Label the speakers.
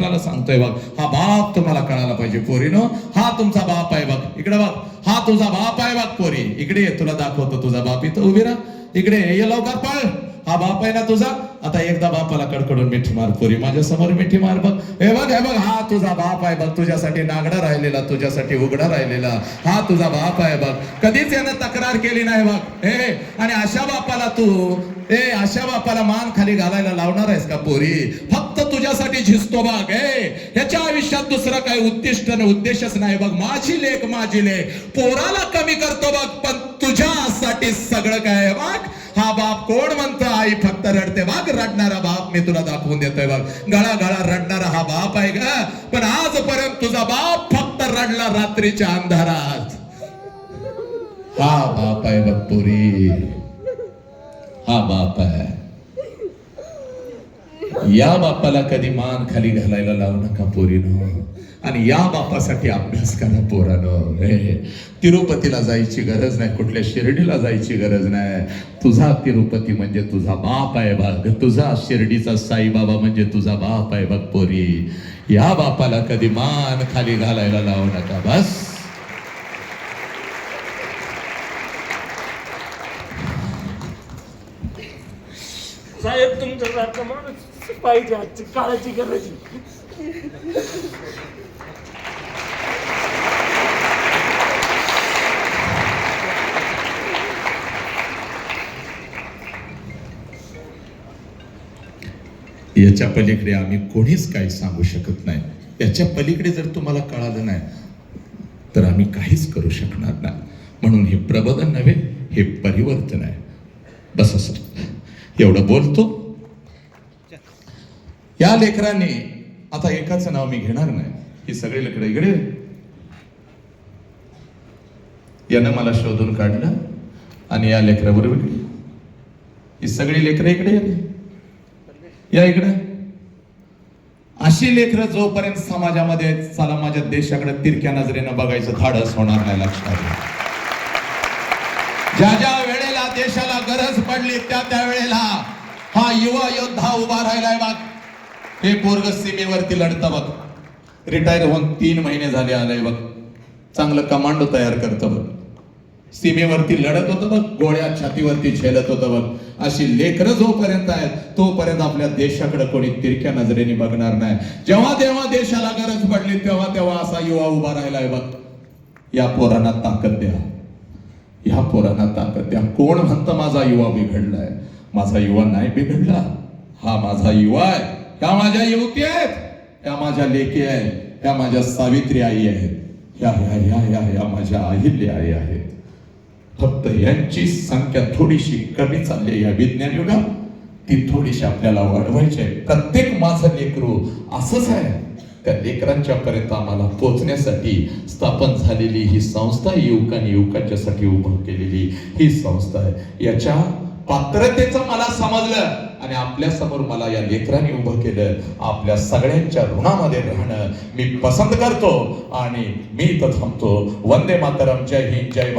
Speaker 1: महाराष्ट्राला सांगतोय बघ हा बाप तुम्हाला कळायला पाहिजे पोरीनो. हा तुमचा बाप आहे बघ. इकडे बघ. हा तुझा बाप आहे बघ पोरी. इकडे ये, तुला दाखवतो तुझा बाप. इथं उभी राहा. इकडे ये, ये लवकर पळ. हा बाप आहे ना तुझा? आता एकदा बापाला कडकडून मिठी मार पोरी. माझ्यासमोर मिठी मार बघ. हे बघ हे बघ. हा तुझा बाप आहे बघ. तुझ्यासाठी नागडा राहिलेला तुझ्यासाठी उघडा राहिलेला. हा तुझा बाप आहे बघ. कधीच यानं तक्रार केली नाही बघ. हे. आणि अशा बापाला तू ए अशा बापाला मान खाली घालायला लावणार आहेस का पोरी? फक्त झिजतो बाग आहे ह्याच्या आयुष्यात दुसरं काही उद्दिष्ट उद्देशच नाही. बघ माझी लेख माझी लेख. पोराला कमी करतो बघ पण तुझ्यासाठी सगळं काय बघ हा बाप कोण म्हणतो? आई फक्त रडते. बाग रडणारा बाप मी तुला दाखवून देतोय बाग गळा गळा रडणारा हा बाप आहे का पण आजपर्यंत तुझा बाप फक्त रडला रात्रीच्या अंधारात. हा बाप आहे बघ पुरी. हा बाप आहे. या बापाला कधी मान खाली घालायला लावू नका पोरीनं. आणि या बापासाठी अभ्यास करा पोरानं. तिरुपतीला जायची गरज नाही कुठल्या शिर्डीला जायची गरज नाही. तुझा तिरुपती म्हणजे तुझा बाप आहे बघ. तुझा शिर्डीचा साईबाबा म्हणजे तुझा बाप आहे बघ पोरी. या बापाला कधी मान खाली घालायला लावू नका. बस.
Speaker 2: साहेब तुमच्यासारखा माणूस पाहिजे आजची काळाची गरज.
Speaker 1: याच्या पलीकडे आम्ही कोणीच काही सांगू शकत नाही. याच्या पलीकडे जर तुम्हाला कळालं नाही तर आम्ही काहीच करू शकणार नाही. म्हणून हे प्रबोधन नव्हे हे परिवर्तन आहे. बस असं. एवढं बोलतो. या लेकरांनी आता एकाचं नाव मी घेणार नाही. ही सगळे लेकरं इकडे यानं मला शोधून काढलं आणि या लेकराबरोबर इकडे ही सगळी लेकरं इकडे आली या इकडे. अशी लेकरं जोपर्यंत समाजामध्ये आहेत, चला माझ्या देशाकडे तिरक्या नजरेनं बघायचं धाडस होणार नाही लक्षात ज्या ज्या वेळेला देशाला गरज पडली त्या त्या वेळेला हा युवा योद्धा उभा राहिलाय बघ. हे पोरग सीमेवरती लढतं बघ. रिटायर होऊन तीन महिने झाले आलंय बघ. चांगलं कमांडो तयार करतं बघ. सीमेवरती लढत होतं बघ. गोळ्या छातीवरती झेलत होतं बघ. अशी लेकरं जोपर्यंत आहेत तोपर्यंत आपल्या देशाकडे कोणी तिरक्या नजरेने बघणार नाही. जेव्हा तेव्हा देशाला गरज पडली तेव्हा तेव्हा असा युवा उभा राहिलाय बघ. या पोरांना ताकद द्या. या पोरांना ताकद द्या. कोण म्हणतं माझा युवा बिघडलाय. माझा युवा नाही बिघडला. हा माझा युवा आहे. या माझ्या युवती आहेत या माझ्या लेकी आहेत त्या माझ्या सावित्री आई आहेत ह्या ह्या ह्या ह्या ह्या माझ्या अहिल्य आई आहेत. फक्त यांची संख्या थोडीशी कमी चालली आहे या विज्ञान युगात. ती थोडीशी आपल्याला वाढवायची आहे. प्रत्येक माझं लेकरू असंच आहे. त्या लेकरांच्या पर्यंत आम्हाला पोचण्यासाठी स्थापन झालेली ही संस्था युवकांनी युवकांच्यासाठी उभं केलेली ही संस्था आहे. याच्या पात्रतेचं मला समजलं आणि आपल्यासमोर मला या लेकरांनी उभं केलं आपल्या सगळ्यांच्या ऋणामध्ये राहणं मी पसंत करतो आणि मी इथं थांबतो. वंदे मातरम. जय हिंद जय